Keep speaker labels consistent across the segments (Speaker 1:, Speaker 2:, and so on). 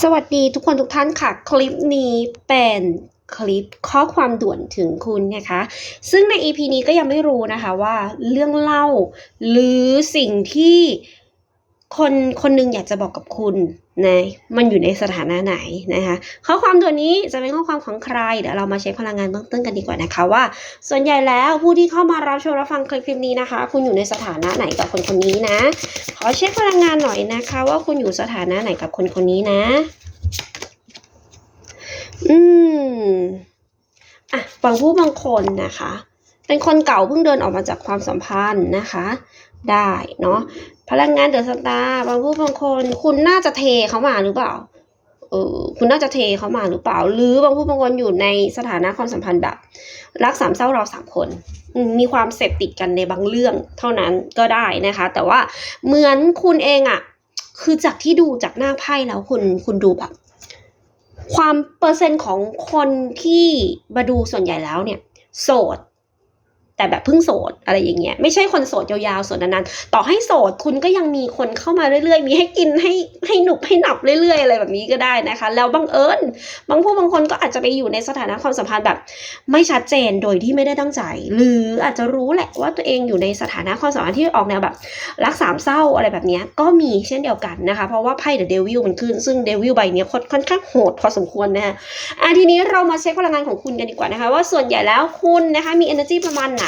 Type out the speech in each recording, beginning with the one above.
Speaker 1: สวัสดีทุกคนทุกท่านค่ะ คลิปนี้เป็นคลิปข้อความด่วนถึงคุณนะคะ ซึ่งใน EP นี้ก็ยังไม่รู้นะคะว่าเรื่องเล่า หรือสิ่งที่คนคนหนึงอยากจะบอกกับคุณ นะมันอยู่ในสถานะไหนนะคะข้อความด่วนี้จะเป็นข้อความของใคร เดี๋ยวเรามาเช็คพลังงานเบื้องต้นกันดีกว่านะคะว่า ส่วนใหญ่แล้วผู้ที่เข้ามารับชมรับฟังคลิปนี้นะคะ คุณอยู่ในสถานะไหนกับคนคนนี้นะ ขอเช็คพลังงานหน่อยนะคะ ว่าคุณอยู่สถานะไหนกับคนคนนี้นะ อืมอะบางผู้บางคนนะคะ เป็นคนเก่าเพิ่งเดินออกมาจากความสัมพันธ์นะคะ ได้เนาะ พลังงานเดือะสตาร์บางผู้บางคน คุณน่าจะเทเขามาหรือเปล่าเออคุณน่าจะเทเขามาหรือเปล่า หรือบางผู้บางคนอยู่ในสถานะความสัมพันธ์แบบ รักสามเศร้าเราสามคนมมีความเสพติดกันในบางเรื่องเท่านั้นก็ได้นะคะ แต่ว่าเหมือนคุณเองอะคือจากที่ดูจากหน้าไพ่แล้วคุณคุณดูแบบ ความเปอร์เซ็นต์ของคนที่มาดูส่วนใหญ่แล้วเนี่ย โสด แต่แบบเพิ่งโสดอะไรอย่างเงี้ยไม่ใช่คนโสดยาวๆโสดนานๆต่อให้โสดคุณก็ยังมีคนเข้ามาเรื่อยๆ มีให้กินให้ให้หนุบให้หนับเรื่อยๆ อะไรแบบนี้ก็ได้นะคะ แล้วบังเอิญบางผู้บางคนก็อาจจะไปอยู่ในสถานะความสัมพันธ์แบบ ไม่ชัดเจนโดยที่ไม่ได้ตั้งใจ หรืออาจจะรู้แหละว่าตัวเองอยู่ในสถานะความสัมพันธ์ที่ออกแนวแบบรักสามเศร้าอะไรแบบนี้ก็มีเช่นเดียวกันนะคะ เพราะว่าไพ่เดอะเดวิลมันขึ้นซึ่งเดวิลใบนี้ค่อนค่อนข้างโหดพอสมควรนะฮะอะทีนี้เรามาเช็คพลังงานของคุณกันดีกว่านะคะ ว่าส่วนใหญ่แล้วคุณนะคะมี energy ประมาณไหน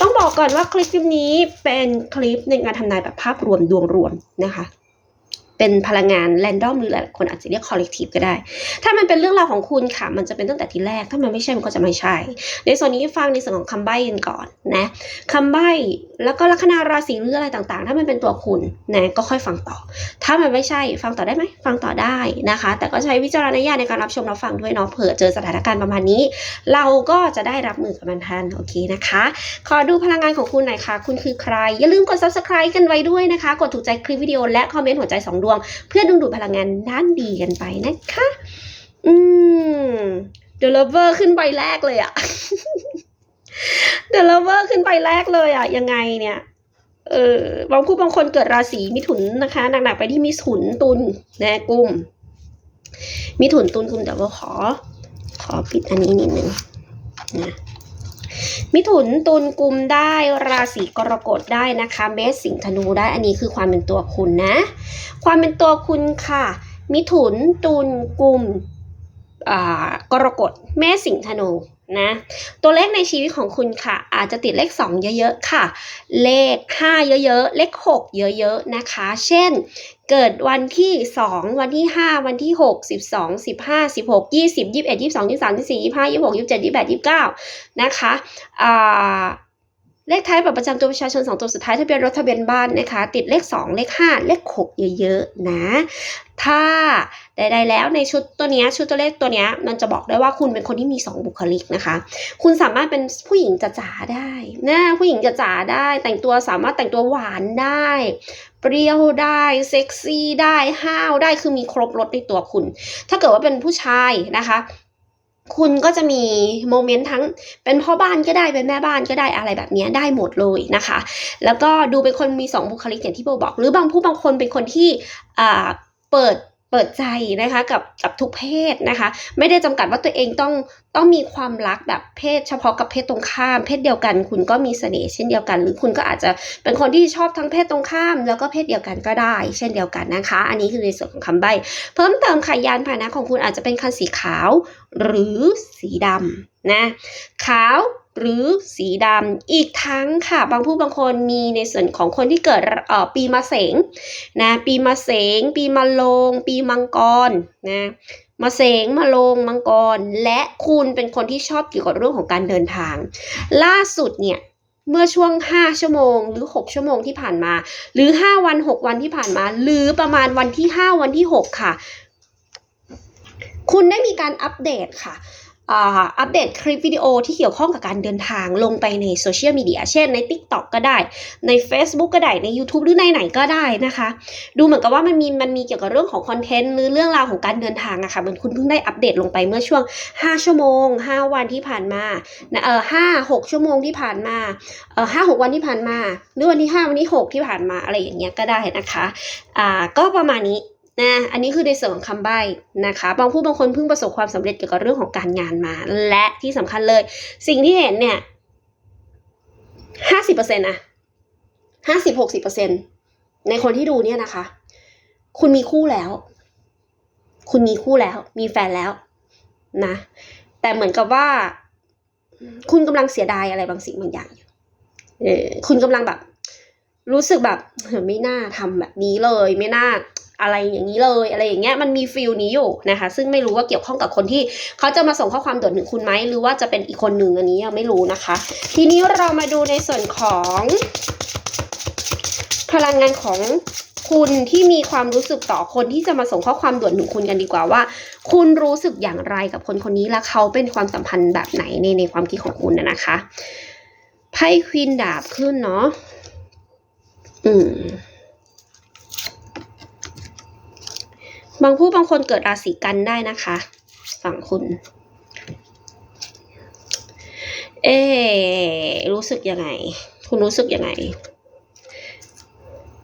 Speaker 1: ต้องบอกก่อนว่าคลิปนี้เป็นคลิปในการทำนายแบบภาพรวมดวงรวมนะคะ เป็นพลังงานแรนดอมหรือหลายคนอาจจะเรียก collective ก็ได้ ถ้ามันเป็นเรื่องราวของคุณค่ะ มันจะเป็นตั้งแต่ทีแรก ถ้ามันไม่ใช่มันก็จะไม่ใช่ ในส่วนนี้ฟังในส่วนของคำใบ้กันก่อนนะคำใบ้แล้วก็ลัคนาราศีหรืออะไรต่างๆ ถ้ามันเป็นตัวคุณนะก็ค่อยฟังต่อ ถ้ามันไม่ใช่ฟังต่อได้ไหมฟังต่อได้นะคะ แต่ก็ใช้วิจารณญาณในการรับชมรับฟังด้วยเนาะเผื่อเจอสถานการณ์ประมาณนี้ เราก็จะได้รับมือกับมันทันโอเคนะคะ ขอดูพลังงานของคุณหน่อยค่ะ คุณคือใคร อย่าลืมกด subscribe กันไว้ด้วยนะคะ กดถูกใจคลิปวิดีโอและคอมเมนต์หัวใจสองดวง เพื่อดึงดูดพลังงานด้านดีกันไปนะคะ อืม The Lover ขึ้นใบแรกเลยอะ The Lover ขึ้นใบแรกเลยอะยังไงเนี่ยเออบางคู่บางคนเกิดราศีมิถุนนะคะหนักๆไปที่มิถุนตุลนะกุมมิถุนตุลกุมเดี๋ยวเราขอ ขอปิดอันนี้นิดนึงนะ มิถุนตุลกุมได้ราศีกรกฎได้นะคะเมษสิงห์ธนูได้อันนี้คือความเป็นตัวคุณนะ ความเป็นตัวคุณค่ะ มิถุนตุลกุมอ่ากรกฎเมษสิงห์ธนูนะตัวเลขในชีวิตของคุณค่ะ อาจจะติดเลข 2 เยอะๆค่ะ เลข 5 เยอะๆ เลข 6 เยอะๆนะคะ เช่น เกิดวันที่ 2 วันที่ 5 วันที่ 6 12 15 16 20 21 22 23 24 25 26 27 28 29 นะคะอ่า เลขท้ายบัตรประจำตัวประชาชน 2 ตัวสุดท้ายทะเบียนรถทะเบียนบ้านนะคะ ติดเลข 2 เลข 5 เลข 6 เยอะๆนะ ถ้าใดๆแล้วในชุดตัวนี้ชุดตัวเลขตัวนี้มันจะบอกได้ว่าคุณเป็นคนที่มี 2 บุคลิกนะคะ คุณสามารถเป็นผู้หญิงจ๋าๆได้นะผู้หญิงจ๋าๆได้ แต่งตัวสามารถแต่งตัวหวานได้ เปรี้ยวได้เซ็กซี่ได้ห้าวได้คือมีครบรถในตัวคุณ ถ้าเกิดว่าเป็นผู้ชายนะคะ คุณก็จะมีโมเมนต์ทั้งเป็นพ่อบ้านก็ได้เป็นแม่บ้านก็ได้อะไรแบบนี้ได้หมดเลยนะคะ แล้วก็ดูเป็นคนมีสองบุคลิกอย่างที่โบบอก หรือบางผู้บางคนเป็นคนที่อ่าเปิด เปิดใจนะคะกับกับทุกเพศนะคะ ไม่ได้จำกัดว่าตัวเองต้องต้องมีความรักแบบเพศ เฉพาะกับเพศตรงข้าม เพศเดียวกัน คุณก็มีเสน่ห์เช่นเดียวกัน หรือคุณก็อาจจะเป็นคนที่ชอบทั้งเพศตรงข้าม แล้วก็เพศเดียวกันก็ได้ เช่นเดียวกันนะคะ อันนี้คือในส่วนของคำใบ เพิ่มเติมค่ะยานพาหนะของคุณอาจจะเป็นคันสีขาว หรือสีดำ นะขาวหรือสีดำอีกทั้งค่ะ บางผู้บางคนมีในส่วนของคนที่เกิดปีมะเสงนะปีมะเสง ปีมะโลง ปีมังกรนะมะเสงมะโลงมังกร และคุณเป็นคนที่ชอบเกี่ยวกับเรื่องของการเดินทาง ล่าสุดเนี่ยเมื่อช่วง 5 ชั่วโมง หรือ 6 ชั่วโมงที่ผ่านมา หรือ 5 วัน 6 วันที่ผ่านมา หรือประมาณวันที่ 5 วันที่ 6 ค่ะ คุณได้มีการอัปเดตค่ะ อ่าอัปเดตคลิปวิดีโอที่เกี่ยวข้องกับการเดินทางลงไปในโซเชียลมีเดียเช่นใน TikTok ก็ได้ ใน Facebook ก็ได้ ใน YouTube หรือในไหนก็ได้นะคะ ดูเหมือนกับว่ามันมีมันมีเกี่ยวกับเรื่องของคอนเทนต์หรือเรื่องราวของการเดินทางอะค่ะเหมือนคุณเพิ่งได้อัปเดตลงไปเมื่อช่วง 5 ชั่วโมง 5 วันที่ผ่านมาเออห้าหกชั่วโมงที่ผ่านมาเออห้าหกวันที่ผ่านมาหรือวันที่ 5 วันที่ 6 ที่ผ่านมาอะไรอย่างเงี้ยก็ได้นะคะอ่าก็ประมาณนี้ นะอันนี้คือในส่วนของคำใบ้นะคะบางผู้บางคนเพิ่งประสบความสำเร็จเกี่ยวกับเรื่องของการงานมา และที่สำคัญเลย สิ่งที่เห็นเนี่ยห้าสิบเปอร์เซ็นต์อะห้าสิบหกสิบเปอร์เซ็นในคนที่ดูเนี่ยนะคะ คุณมีคู่แล้ว คุณมีคู่แล้ว มีแฟนแล้วนะ แต่เหมือนกับว่า คุณกำลังเสียดายอะไรบางสิ่งบางอย่างอยู่เออคุณกำลังแบบ รู้สึกแบบไม่น่าทำแบบนี้เลย ไม่น่า อะไรอย่างนี้เลยอะไรอย่างเงี้ยมันมีฟิลนี้อยู่นะคะ ซึ่งไม่รู้ว่าเกี่ยวข้องกับคนที่เขาจะมาส่งข้อความด่วนถึงคุณไหมหรือว่าจะเป็นอีกคนหนึ่งอันนี้ยังไม่รู้นะคะ ทีนี้เรามาดูในส่วนของ พลังงานของคุณที่มีความรู้สึกต่อคนที่จะมาส่งข้อความด่วนถึงคุณกันดีกว่าว่า คุณรู้สึกอย่างไรกับคนคนนี้และเขาเป็นความสัมพันธ์แบบไหนในในความคิดของคุณนะนะคะไพ่ควีนดาบขึ้นเนาะอืม บางผู้บางคนเกิดราศีกันได้นะคะ ฝั่งคุณ เอ๊รู้สึกยังไง คุณรู้สึกยังไง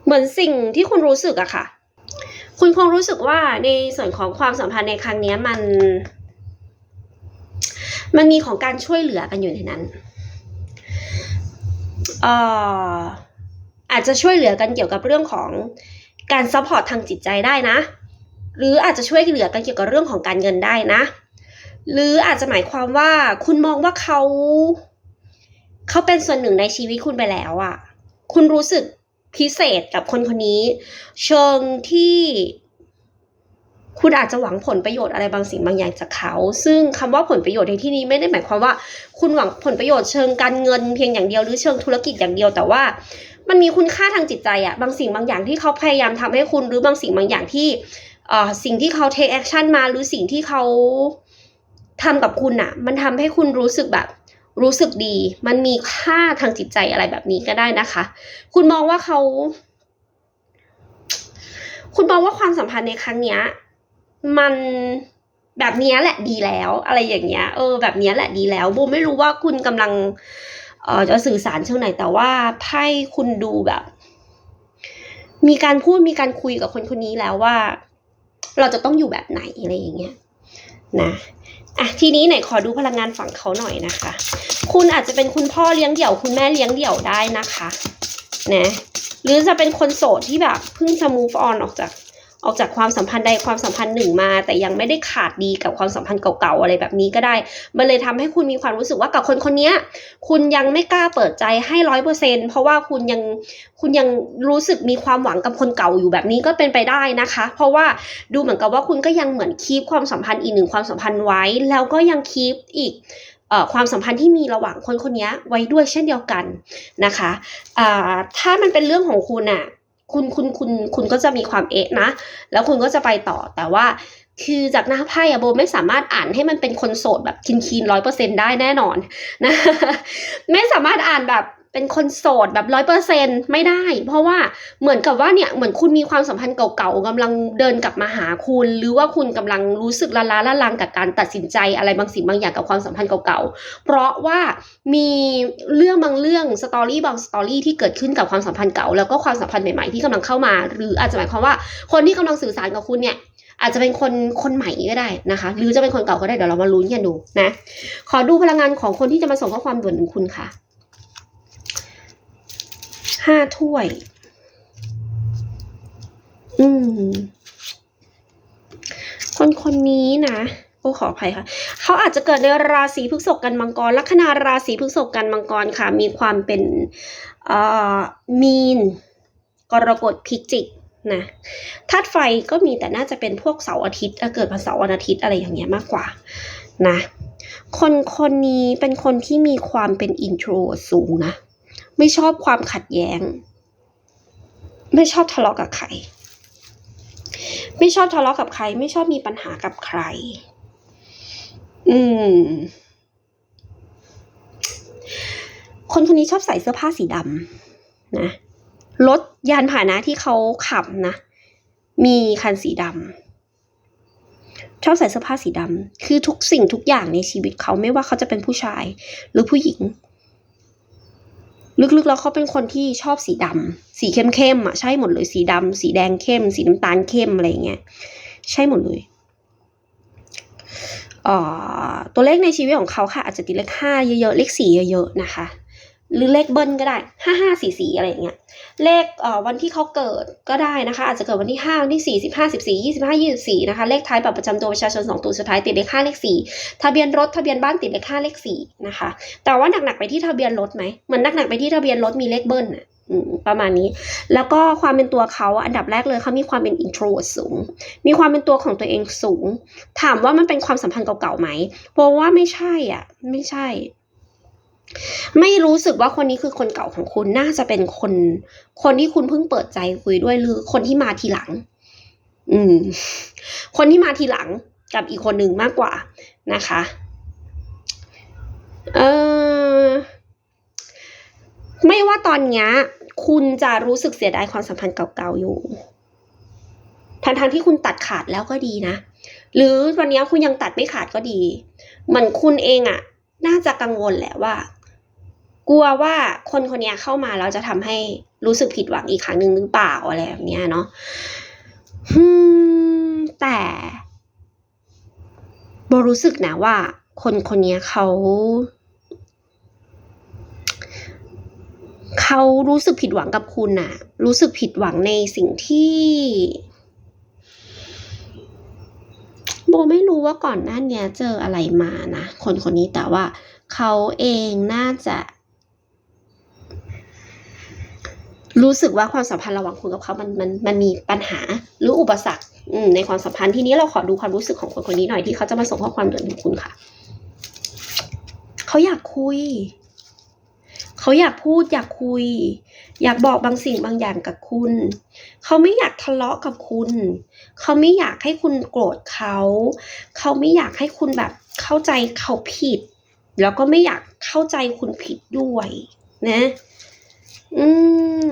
Speaker 1: เหมือนสิ่งที่คุณรู้สึกอะค่ะ คุณคงรู้สึกว่าในส่วนของความสัมพันธ์ในครั้งนี้มัน มันมีของการช่วยเหลือกันอยู่ในนั้นเอ่ออาจจะช่วยเหลือกันเกี่ยวกับเรื่องของการซัพพอร์ตทางจิตใจได้นะ หรืออาจจะช่วยเหลือกันเกี่ยวกับเรื่องของการเงินได้นะ หรืออาจจะหมายความว่าคุณมองว่าเขา เขาเป็นส่วนหนึ่งในชีวิตคุณไปแล้วอะคุณรู้สึกพิเศษกับคนคนนี้ เชิงที่คุณอาจจะหวังผลประโยชน์อะไรบางสิ่งบางอย่างจากเขา ซึ่งคำว่าผลประโยชน์ในที่นี้ไม่ได้หมายความว่า คุณหวังผลประโยชน์เชิงการเงินเพียงอย่างเดียวหรือเชิงธุรกิจอย่างเดียวแต่ว่า มันมีคุณค่าทางจิตใจอะบางสิ่งบางอย่างที่เขาพยายามทำให้คุณหรือบางสิ่งบางอย่างที่ สิ่งที่เขา take action มาหรือสิ่งที่เขาทำกับคุณอะมันทำให้คุณรู้สึกแบบรู้สึกดี มันมีค่าทางจิตใจอะไรแบบนี้ก็ได้นะคะ คุณมองว่าเขา คุณมองว่าความสัมพันธ์ในครั้งเนี้ย มันแบบนี้แหละดีแล้ว อะไรอย่างเงี้ย เออ แบบนี้แหละดีแล้วโบไม่รู้ว่าคุณกำลัง เออจะสื่อสารเชิงไหนแต่ว่าไพ่คุณดูแบบ มีการพูดมีการคุยกับคนคนนี้แล้วว่า เราจะต้องอยู่แบบไหนอะไรอย่างเงี้ยนะอะทีนี้ไหนขอดูพลังงานฝั่งเขาหน่อยนะคะ คุณอาจจะเป็นคุณพ่อเลี้ยงเดี่ยว คุณแม่เลี้ยงเดี่ยวได้นะคะนะหรือจะเป็นคนโสดที่แบบเพิ่งจะ move on ออกจาก ออกจากความสัมพันธ์ใดความสัมพันธ์หนึ่งมา แต่ยังไม่ได้ขาดดีกับความสัมพันธ์เก่าๆอะไรแบบนี้ก็ได้ มันเลยทำให้คุณมีความรู้สึกว่ากับคนคนนี้คุณยังไม่กล้าเปิดใจให้ร้อยเปอร์เซ็นเพราะว่าคุณยังคุณยังรู้สึกมีความหวังกับคนเก่าอยู่แบบนี้ก็เป็นไปได้นะคะ เพราะว่าดูเหมือนกับว่าคุณก็ยังเหมือนคีปความสัมพันธ์อีกหนึ่งความสัมพันธ์ไว้ แล้วก็ยังคีปอีกความสัมพันธ์ที่มีระหว่างคนคนนี้ไว้ด้วยเช่นเดียวกันนะคะถ้ามันเป็นเรื่องของคุณอะ คุณคุณคุณคุณก็จะมีความเอะนะ แล้วคุณก็จะไปต่อแต่ว่า คือจากหน้าไพ่อะโบไม่สามารถอ่านให้มันเป็นคนโสดแบบคินคีนร้อยเปอร์เซ็นได้แน่นอนนะ ไม่สามารถอ่านแบบ เป็นคนโสดแบบร้อยเปอร์เซ็นไม่ได้ เพราะว่าเหมือนกับว่าเนี่ยเหมือนคุณมีความสัมพันธ์เก่าๆกำลังเดินกลับมาหาคุณ หรือว่าคุณกำลังรู้สึกละล้าละลังกับการตัดสินใจอะไรบางสิ่งบางอย่างกับความสัมพันธ์เก่าๆ เพราะว่ามีเรื่องบางเรื่องสตอรี่บางสตอรี่ที่เกิดขึ้นกับความสัมพันธ์เก่าแล้วก็ความสัมพันธ์ใหม่ๆที่กำลังเข้ามา หรืออาจจะหมายความว่าคนที่กำลังสื่อสารกับคุณเนี่ยอาจจะเป็นคนคนใหม่ก็ได้นะคะ หรือจะเป็นคนเก่าก็ได้เดี๋ยวเรามาลุ้นกันดูนะขอดูพลังงานของคนที่จะมาส่งข้อความด่วนถึงคุณค่ะ ห้าถ้วย อืม คนคนนี้นะโอ้ขออภัยค่ะ เขาอาจจะเกิดในราศีพฤษภกันมังกรลัคนาราศีพฤษภกันมังกรค่ะ มีความเป็นเอ่อมีน กรกฎพิจิกนะธาตุไฟก็มีแต่น่าจะเป็นพวกเสาร์อาทิตย์เอ่อเกิดวันเสาร์วันอาทิตย์อะไรอย่างเงี้ยมากกว่านะ คนคนนี้เป็นคนที่มีความเป็นอินโทรสูงนะ ไม่ชอบความขัดแย้ง ไม่ชอบทะเลาะกับใคร ไม่ชอบทะเลาะกับใคร ไม่ชอบมีปัญหากับใคร อืม คนคนนี้ชอบใส่เสื้อผ้าสีดำนะรถยานพาหนะที่เขาขับนะ มีคันสีดำชอบใส่เสื้อผ้าสีดำคือทุกสิ่งทุกอย่างในชีวิตเขาไม่ว่าเขาจะเป็นผู้ชาย หรือผู้หญิง ลึกๆแล้วเขาเป็นคนที่ชอบสีดำสีเข้มๆอะใช่หมดเลยสีดำสีแดงเข้ม สีน้ำตาลเข้มอะไรเงี้ยใช่หมดเลยเอ่อตัวเลขในชีวิตของเขาค่ะอาจจะติดเลขห้าเยอะๆ เลขสี่เยอะๆ นะคะ หรือเลขเบิ้ลก็ได้ห้าห้าสี่สี่อะไรอย่างเงี้ยเลขเอ่อวันที่เขาเกิดก็ได้นะคะ อาจจะเกิดวันที่ห้าวันที่สี่สิบห้าสิบสี่ยี่สิบห้ายี่สิบสี่นะคะเลขท้ายบัตรประจำตัวประชาชนสองตัวสุดท้ายติดเลขห้าเลขสี่ทะเบียนรถทะเบียนบ้านติดเลขห้าเลขสี่นะคะแต่ว่าหนักๆไปที่ทะเบียนรถไหมเหมือนหนักๆไปที่ทะเบียนรถมีเลขเบิ้ลน่ะประมาณนี้ แล้วก็ความเป็นตัวเขาอันดับแรกเลยเขามีความเป็น introvert สูง มีความเป็นตัวของตัวเองสูง ถามว่ามันเป็นความสัมพันธ์เก่าๆไหมเพราะว่าไม่ใช่อะ ไม่ใช่ ไม่รู้สึกว่าคนนี้คือคนเก่าของคุณน่าจะเป็นคน คนที่คุณเพิ่งเปิดใจคุยด้วยหรือคนที่มาทีหลัง อืม คนที่มาทีหลังกับอีกคนหนึ่งมากกว่านะคะ เออไม่ว่าตอนนี้คุณจะรู้สึกเสียดายความสัมพันธ์เก่าๆอยู่ทั้งทที่คุณตัดขาดแล้วก็ดีนะ หรือวันนี้คุณยังตัดไม่ขาดก็ดีเหมือนคุณเองอะน่าจะกังวลแหละว่า กลัวว่าคนคนนี้เข้ามาแล้วจะทำให้รู้สึกผิดหวังอีกครั้งหนึ่งหรือเปล่าอะไรแบบเนี้ยเนาะแต่โบรู้สึกนะว่า คนคนนี้เขาเขารู้สึกผิดหวังกับคุณน่ะ รู้สึกผิดหวังในสิ่งที่โบไม่รู้ว่าก่อนหน้านี้เจออะไรมานะ คนคนนี้แต่ว่าเขาเองน่าจะ รู้สึกว่าความสัมพันธ์ระหว่างคุณกับเขา มัน มัน มันมีปัญหาหรืออุปสรรคในความสัมพันธ์ทีนี้เราขอดูความรู้สึกของคนคนนี้หน่อยที่เขาจะมาส่งข้อความเตือนถึงคุณค่ะ เขาอยากคุย เขาอยากพูดอยากคุย อยากบอกบางสิ่งบางอย่างกับคุณ เขาไม่อยากทะเลาะกับคุณ เขาไม่อยากให้คุณโกรธเขา เขาไม่อยากให้คุณแบบเข้าใจเขาผิด แล้วก็ไม่อยากเข้าใจคุณผิดด้วย นะ อืม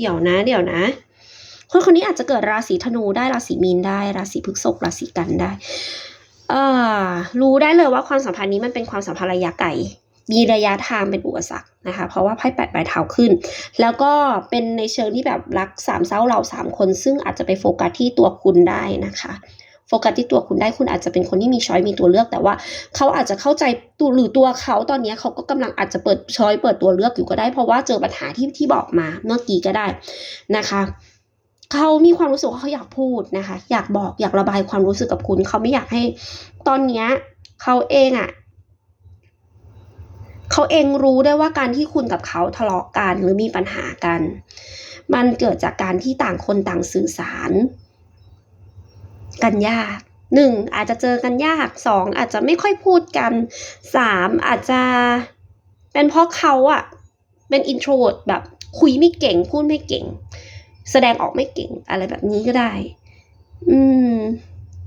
Speaker 1: เดี๋ยวนะ เดี๋ยวนะ คนคนนี้อาจจะเกิดราศีธนูได้ราศีมีนได้ ราศีพฤษภราศีกันได้เอ่อรู้ได้เลยว่าความสัมพันธ์นี้มันเป็นความสัมพันธ์ระยะไกลมีระยะทางเป็นอุปสรรคนะคะ เพราะว่าไพ่แปดใบเท้าขึ้น แล้วก็เป็นในเชิงที่แบบรักสามเศร้าเราสามคน ซึ่งอาจจะไปโฟกัสที่ตัวคุณได้นะคะ โฟกัสที่ตัวคุณได้คุณอาจจะเป็นคนที่มีช้อยมีตัวเลือก แต่ว่าเขาอาจจะเข้าใจตัวหรือตัวเขาตอนนี้เขาก็กำลังอาจจะเปิดช้อยเปิดตัวเลือกอยู่ก็ได้ เพราะว่าเจอปัญหาที่ที่บอกมาเมื่อกี้ก็ได้นะคะเขามีความรู้สึกว่าเขาอยากพูดนะคะ อยากบอกอยากระบายความรู้สึกกับคุณ เขาไม่อยากให้ ตอนเนี้ยเขาเองอะ่ะเขาเองรู้ได้ว่าการที่คุณกับเขาทะเลาะกันหรือมีปัญหากัน มันเกิดจากการที่ต่างคนต่างสื่อสาร กันยากหนึ่งอาจจะเจอกันยากสองอาจจะไม่ค่อยพูดกันสามอาจจะเป็นเพราะเขาอะเป็นอินโทรดแบบคุยไม่เก่ง พูดไม่เก่ง แสดงออกไม่เก่ง อะไรแบบนี้ก็ได้ อืม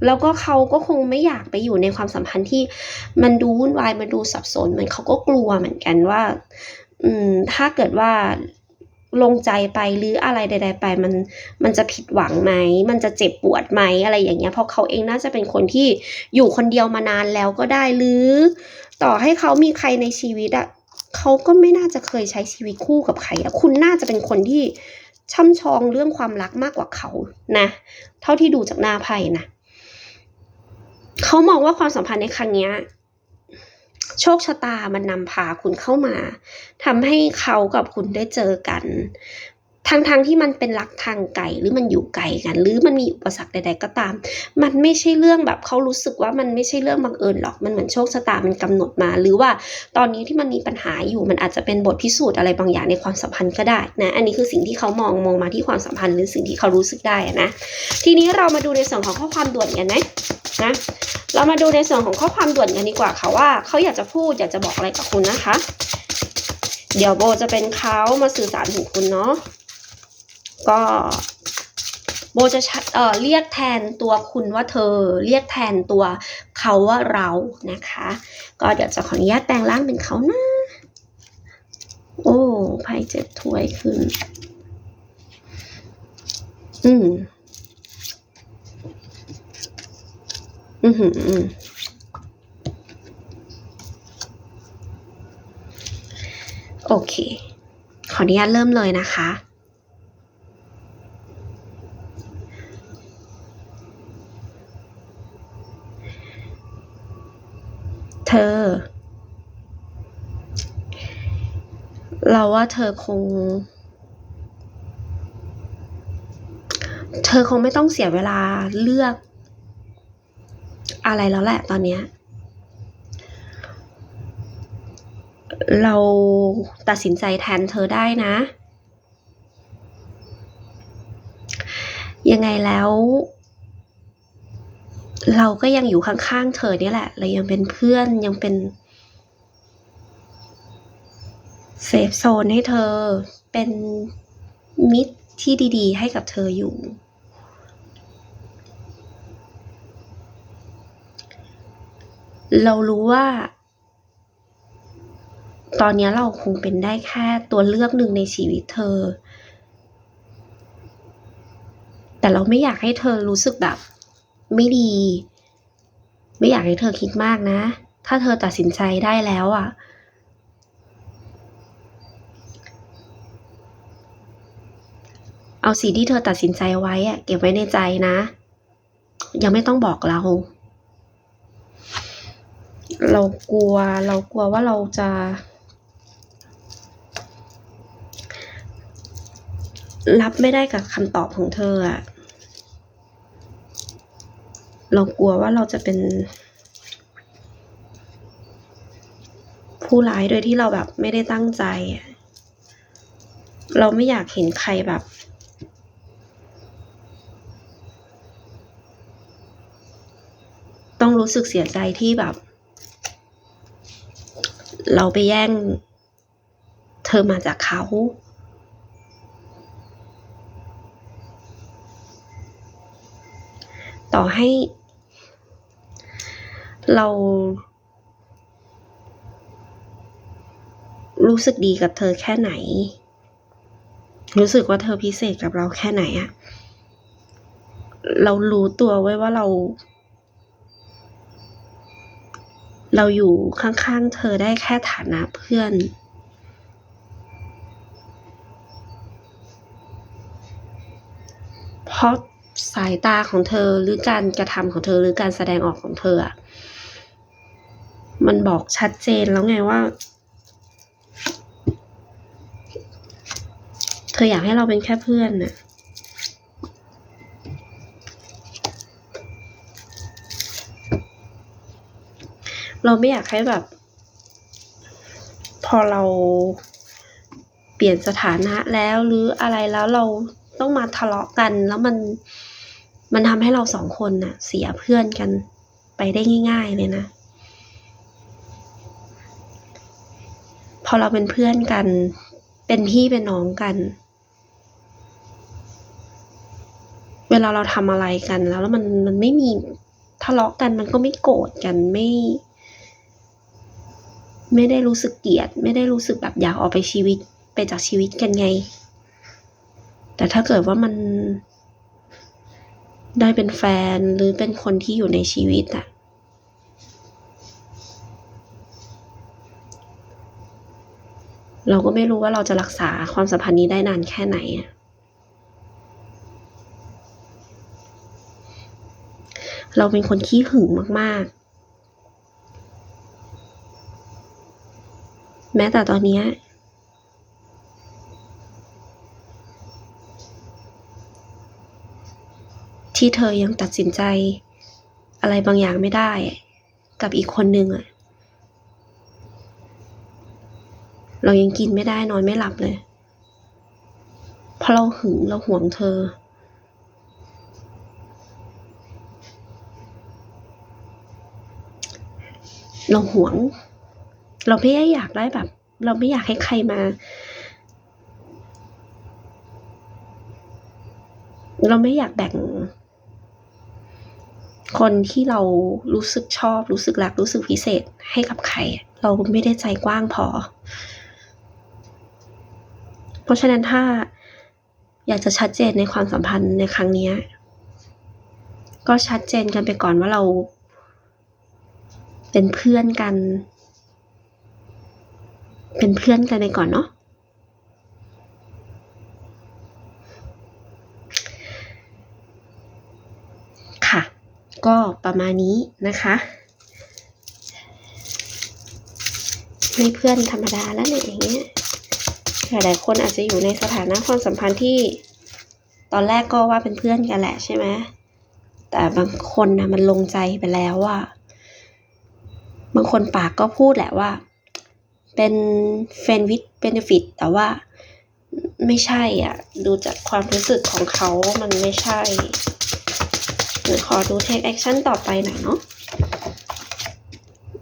Speaker 1: แล้วก็เขาก็คงไม่อยากไปอยู่ในความสัมพันธ์ที่มันดูวุ่นวายมันดูสับสนเหมือนเขาก็กลัวเหมือนกันว่า อืม ถ้าเกิดว่า ลงใจไปหรืออะไรใด ๆ ไป มันมันจะผิดหวังไหม มันจะเจ็บปวดไหมอะไรอย่างเงี้ยเพราะเขาเองน่าจะเป็นคนที่อยู่คนเดียวมานานแล้วก็ได้หรือ ต่อให้เขามีใครในชีวิตอะเขาก็ไม่น่าจะเคยใช้ชีวิตคู่กับใครอะคุณน่าจะเป็นคนที่ช่ำชองเรื่องความรักมากกว่าเขานะ เท่าที่ดูจากหน้าไพ่นะเขามองว่าความสัมพันธ์ในครั้งเนี้ย โชคชะตามันนำพาคุณเข้ามาทำให้เขากับคุณได้เจอกัน ทั้งๆทที่มันเป็นรักทางไกลหรือมันอยู่ไกลกัน หรือมันมีอุปสรรคใด ๆ ก็ตาม มันไม่ใช่เรื่องแบบเขารู้สึกว่ามันไม่ใช่เรื่องบังเอิญหรอกมันเหมือนโชคชะตามันกำหนดมา หรือว่าตอนนี้ที่มันมีปัญหาอยู่มันอาจจะเป็นบทพิสูจน์อะไรบางอย่างในความสัมพันธ์ก็ได้นะอันนี้คือสิ่งที่เขามองมองมาที่ความสัมพันธ์หรือสิ่งที่เขารู้สึกได้นะทีนี้เรามาดูในส่วนของข้อความด่วนกันนะนะเรามาดูในส่วนของข้อความด่วนกันดีกว่าค่ะว่าเขาอยากจะพูดอยากจะบอกอะไรกับคุณนะคะ เดี๋ยวโบจะเป็นเขามาสื่อสารถึงคุณเนาะ ก็โบจะชเอ่อเรียกแทนตัวคุณว่าเธอ เรียกแทนตัวเขาว่าเรานะคะ ก็เดี๋ยวจะขออนุญาตแปลงร่างเป็นเขานะโอ้ไพ่เจ็ดถ้วยขึ้น อืมอือหือโอเค ขออนุญาตเริ่มเลยนะคะ เธอเราว่าเธอคง เธอคงไม่ต้องเสียเวลาเลือก อะไรแล้วแหละตอนเนี้ย เราตัดสินใจแทนเธอได้นะ ยังไงแล้ว เราก็ยังอยู่ข้างๆเธอเนี่ยแหละ เรายังเป็นเพื่อนยังเป็นเซฟโซนให้เธอ เป็นมิตรที่ดีๆ ให้กับเธออยู่ เรารู้ว่า ตอนนี้เราคงเป็นได้แค่ตัวเลือกหนึ่งในชีวิตเธอ แต่เราไม่อยากให้เธอรู้สึกแบบ ไม่ดี ไม่อยากให้เธอคิดมากนะ ถ้าเธอตัดสินใจได้แล้วอะ่ะ เอาสิ่งที่เธอตัดสินใจไว้อะเก็บไว้ในใจนะ ยังไม่ต้องบอกเรา เรากลัวเรากลัวว่าเราจะรับไม่ได้กับคำตอบของเธออะ เรากลัวว่าเราจะเป็น ผู้ร้ายโดยที่เราแบบไม่ได้ตั้งใจ เราไม่อยากเห็นใครแบบ ต้องรู้สึกเสียใจที่แบบ เราไปแย่ง เธอมาจากเขาต่อให้ เรา รู้สึกดีกับเธอแค่ไหน รู้สึกว่าเธอพิเศษกับเราแค่ไหนอะเรารู้ตัวไว้ว่าเรา เราอยู่ข้างๆเธอได้แค่ฐานะเพื่อน เพราะสายตาของเธอหรือการกระทำของเธอหรือการแสดงออกของเธออะ มันบอกชัดเจนแล้วไงว่า เธออยากให้เราเป็นแค่เพื่อนน่ะเราไม่อยากให้แบบ พอเราเปลี่ยนสถานะแล้วหรืออะไรแล้วเราต้องมาทะเลาะกัน แล้วมันมันทำให้เราสองคนน่ะ เสียเพื่อนกันไปได้ง่าย ๆ เลยนะ อเราเป็นเพื่อนกัน เป็นพี่เป็นน้องกัน เวลาเราทำอะไรกันแล้วแล้วมันมันไม่มีทะเลาะกันมันก็ไม่โกรธกันไม่ ไม่ได้รู้สึกเกลียด ไม่ได้รู้สึกแบบอยากออกไปชีวิตไปจากชีวิตกันไง แต่ถ้าเกิดว่ามันได้เป็นแฟนหรือเป็นคนที่อยู่ในชีวิตอะ เราก็ไม่รู้ว่าเราจะรักษาความสัมพันธ์นี้ได้นานแค่ไหน เราเป็นคนขี้หึงมากๆ แม้แต่ตอนนี้ที่เธอยังตัดสินใจอะไรบางอย่างไม่ได้ กับอีกคนนึงอะ เรายังกินไม่ได้นอนไม่หลับเลยเพราะเราหึงเราห่วงเธอ เราหวง เราไม่ได้อยากได้แบบ เราไม่อยากให้ใครมา เราไม่อยากแบ่ง คนที่เรารู้สึกชอบ รู้สึกรัก รู้สึกพิเศษให้กับใคร เราไม่ได้ใจกว้างพอ เพราะฉะนั้นถ้าอยากจะชัดเจนในความสัมพันธ์ในครั้งนี้ ก็ชัดเจนกันไปก่อนว่าเรา เป็นเพื่อนกัน เป็นเพื่อนกันไปก่อนเนาะค่ะ ก็ประมาณนี้นะคะไม่เพื่อนธรรมดาแล้วเนี่ยอย่างเงี้ย หลายๆคนอาจจะอยู่ในสถานะความสัมพันธ์ที่ ตอนแรกก็ว่าเป็นเพื่อนกันแหละใช่ไหมแต่บางคนนะมันลงใจไปแล้วว่าบางคนปากก็พูดแหละว่า เป็นเฟนวิดเบนฟิตแต่ว่าไม่ใช่อะ ดูจากความรู้สึกของเขามันไม่ใช่เดี๋ยวขอดูเทคแอคชั่นต่อไปหน่อยเนาะ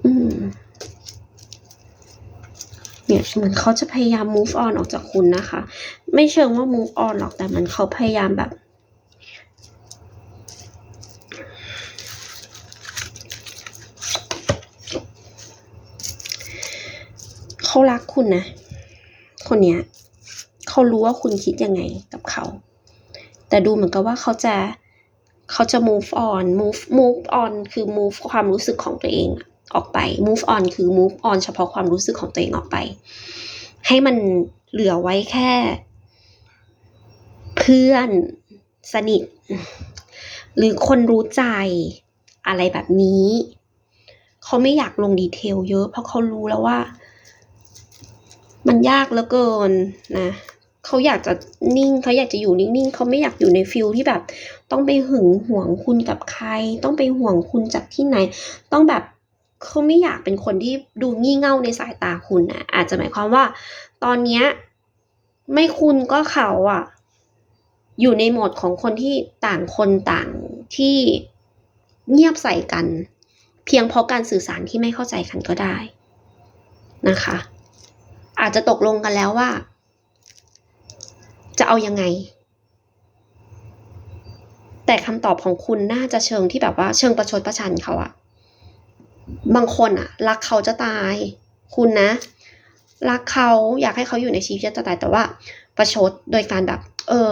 Speaker 1: อืม เนี่ยเหมือนเขาจะพยายาม move on ออกจากคุณนะคะ ไม่เชิงว่า move on หรอกแต่มันเขาพยายามแบบ เขารักคุณนะ คนเนี้ยเขารู้ว่าคุณคิดยังไงกับเขา แต่ดูเหมือนกับว่าเขาจะเขาจะ move on move move on คือ move ความรู้สึกของตัวเองอะ ออกไป move on คือ move on เฉพาะความรู้สึกของตัวเองออกไป ให้มันเหลือไว้แค่ เพื่อนสนิท หรือคนรู้ใจอะไรแบบนี้ เขาไม่อยากลงดีเทลเยอะ เพราะเขารู้แล้วว่า มันยากเหลือเกินนะเขาอยากจะนิ่งเขาอยากจะอยู่นิ่งๆเขาไม่อยากอยู่ในฟิลที่แบบ ต้องไปหึงหวงคุณกับใคร ต้องไปห่วงคุณจากที่ไหน ต้องแบบ เขาไม่อยากเป็นคนที่ดูงี่เง่าในสายตาคุณนะอาจจะหมายความว่า ตอนเนี้ยไม่คุณก็เขาอะอยู่ในโหมดของคนที่ต่างคนต่างที่เงียบใส่กัน เพียงเพราะการสื่อสารที่ไม่เข้าใจกันก็ได้นะคะ อาจจะตกลงกันแล้วว่า จะเอายังไง แต่คำตอบของคุณน่าจะเชิงที่แบบว่าเชิงประชดประชันเขาอะ บางคนอะรักเขาจะตาย คุณนะ รักเขาอยากให้เขาอยู่ในชีวิตจะตายแต่ว่า ประชดโดยการแบบ เออ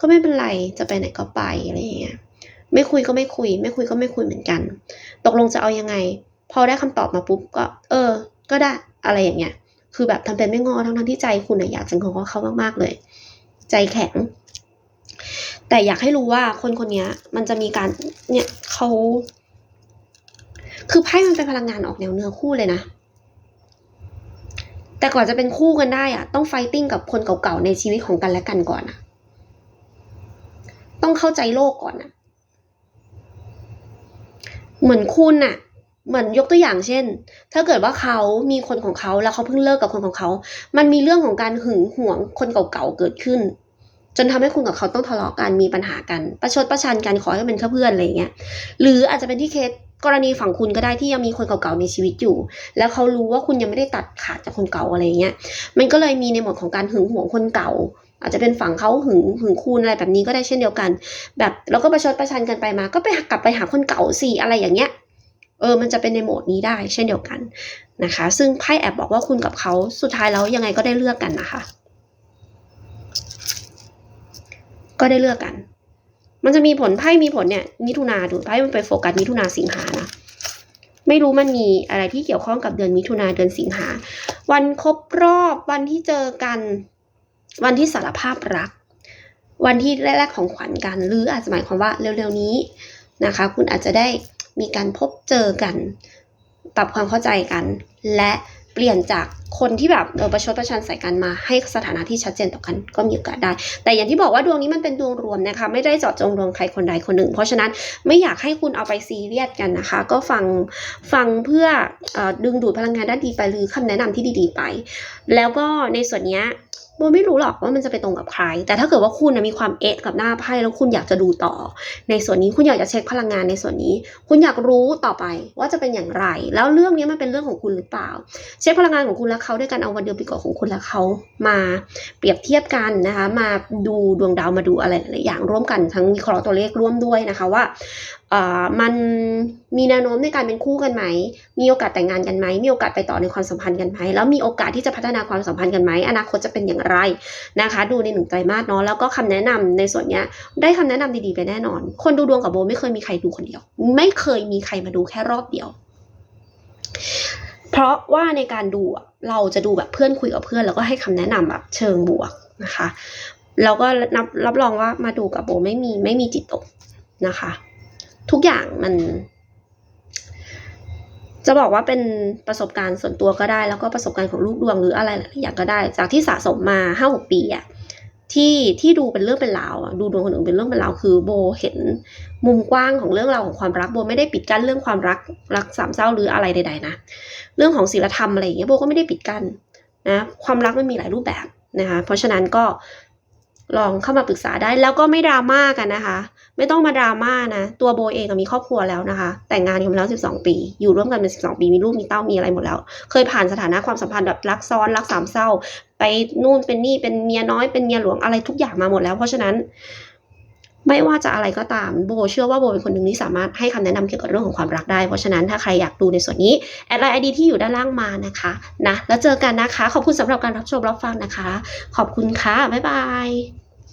Speaker 1: ก็ไม่เป็นไรจะไปไหนก็ไปอะไรอย่างเงี้ยไม่คุยก็ไม่คุย ไม่คุยก็ไม่คุยเหมือนกัน ตกลงจะเอายังไง พอได้คำตอบมาปุ๊บก็ เออ ก็ได้อะไรอย่างเงี้ย คือแบบทำเป็นไม่งอทั้งทั้งที่ใจคุณอะอยากจะงอเขามากๆเลย ใจแข็ง แต่อยากให้รู้ว่าคนคนนี้มันจะมีการเนี่ยเขา คือไพ่มันเป็นพลังงานออกแนวเนื้อคู่เลยนะ แต่ก่อนจะเป็นคู่กันได้อะต้องไฟติ้งกับคนเก่าๆในชีวิตของกันและกันก่อนอะต้องเข้าใจโลกก่อนอะเหมือนคุณอะเหมือนยกตัวอย่างเช่น ถ้าเกิดว่าเขามีคนของเขาแล้วเขาเพิ่งเลิกกับคนของเขา มันมีเรื่องของการหึงหวงคนเก่าๆเกิดขึ้น จนทำให้คุณกับเขาต้องทะเลาะกันมีปัญหากัน ประชดประชันกันขอให้เป็นแค่เพื่อนอะไรเงี้ย หรืออาจจะเป็นที่เคส กรณีฝั่งคุณก็ได้ที่ยังมีคนเก่าๆในชีวิตอยู่ แล้วเขารู้ว่าคุณยังไม่ได้ตัดขาดจากคนเก่าอะไรเงี้ย มันก็เลยมีในหมวดของการหึงหวงคนเก่า อาจจะเป็นฝั่งเขาหึงหึงคุณอะไรแบบนี้ก็ได้เช่นเดียวกัน แบบแล้วก็ประชดประชันกันไปมา ก็ไปกลับไปหาคนเก่าสิอะไรอย่างเงี้ย เออ มันจะเป็นในโหมดนี้ได้ เช่นเดียวกันนะคะ ซึ่งไพ่แอบบอกว่าคุณกับเขาสุดท้ายแล้วยังไงก็ได้เลือกกันนะคะ ก็ได้เลือกกัน มันจะมีผลไพ่มีผลเนี่ยมิถุนาดูไพ่มันไปโฟกัสมิถุนาสิงหานะไม่รู้มันมีอะไรที่เกี่ยวข้องกับเดือนมิถุนาเดือนสิงหา วันครบรอบวันที่เจอกัน วันที่สารภาพรัก วันที่แรกๆของขวัญกัน หรืออาจจะหมายความว่าเร็วๆนี้นะคะ คุณอาจจะได้มีการพบเจอกัน ปรับความเข้าใจกัน และ เปลี่ยนจากคนที่แบบเออประชดประชันใส่กันมาให้สถานะที่ชัดเจนต่อกันก็มีโอกาสได้ แต่อย่างที่บอกว่าดวงนี้มันเป็นดวงรวมนะคะ ไม่ได้เจาะจงดวงใครคนใดคนหนึ่ง เพราะฉะนั้นไม่อยากให้คุณเอาไปซีเรียสกันนะคะ ก็ฟังฟังเพื่อออดึงดูดพลังงานด้านดีไปหรือคำแนะนำที่ดีๆไป แล้วก็ในส่วนเนี้ย โบไม่รู้หรอกว่ามันจะไปตรงกับใคร แต่ถ้าเกิดว่าคุณนะมีความเอะกับหน้าไพ่แล้วคุณอยากจะดูต่อ ในส่วนนี้คุณอยากจะเช็คพลังงานในส่วนนี้ คุณอยากรู้ต่อไปว่าจะเป็นอย่างไร แล้วเรื่องนี้มันเป็นเรื่องของคุณหรือเปล่า เช็คพลังงานของคุณและเขาด้วยกันเอาวันเดือนปีเกิดของคุณและเขามาเปรียบเทียบกันนะคะ มาดูดวงดาวมาดูอะไรหลายอย่างร่วมกันทั้งวิเคราะห์ตัวเลขร่วมด้วยนะคะว่ามันมีแนวโน้มในการเป็นคู่กันไหม มีโอกาสแต่งงานกันไหม มีโอกาสไปต่อในความสัมพันธ์กันไหม แล้วมีโอกาสที่จะพัฒนาความสัมพันธ์กันไหม อนาคตจะเป็นอย่างไรนะคะ ดูในหนึ่งไตรมาสเนาะ แล้วก็คำแนะนำในส่วนเนี้ยได้คำแนะนำดีๆไปแน่นอน คนดูดวงกับโบไม่เคยมีใครดูคนเดียว ไม่เคยมีใครมาดูแค่รอบเดียว เพราะว่าในการดูเราจะดูแบบเพื่อนคุยกับเพื่อน แล้วก็ให้คำแนะนำแบบเชิงบวกนะคะ แล้วก็นับรับรองว่ามาดูกับโบไม่มีไม่มีจิตตกนะคะ ทุกอย่างมัน จะบอกว่าเป็นประสบการณ์ส่วนตัวก็ได้ แล้วก็ประสบการณ์ของลูกดวงหรืออะไรหลายอย่างก็ได้ จากที่สะสมมาห้าหกปีอะที่ที่ดูเป็นเรื่องเป็นราวดูดวงคนอื่นเป็นเรื่องเป็นราวคือโบเห็นมุมกว้างของเรื่องราวของความรักโบไม่ได้ปิดกั้นเรื่องความรักรักสามเศร้าหรืออะไรใดๆนะเรื่องของศีลธรรมอะไรอย่างเงี้ยโบก็ไม่ได้ปิดกั้นนะความรักมันมีหลายรูปแบบนะคะเพราะฉะนั้นก็ลองเข้ามาปรึกษาได้แล้วก็ไม่ดราม่ากันนะคะ ไม่ต้องมาดราม่านะ ตัวโบเองมีครอบครัวแล้วนะคะ แต่งงานกันมาแล้ว 12 ปี อยู่ร่วมกันเป็น 12 ปี มีลูก มีเต้า มีอะไรหมดแล้ว เคยผ่านสถานะความสัมพันธ์แบบรักซ้อน รักสามเศร้า ไปนู่นเป็นนี่ เป็นเมียน้อย เป็นเมียหลวง อะไรทุกอย่างมาหมดแล้ว เพราะฉะนั้น ไม่ว่าจะอะไรก็ตาม โบ เชื่อว่าโบเป็นคนหนึ่งที่สามารถให้คำแนะนำเกี่ยวกับเรื่องของความรักได้ เพราะฉะนั้นถ้าใครอยากดูในส่วนนี้ แอดไลน์ไอดีที่อยู่ด้านล่างมานะคะ นะ แล้วเจอกันนะคะ ขอบคุณสำหรับการรับชมรับฟังนะคะ ขอบคุณค่ะ บ๊ายบาย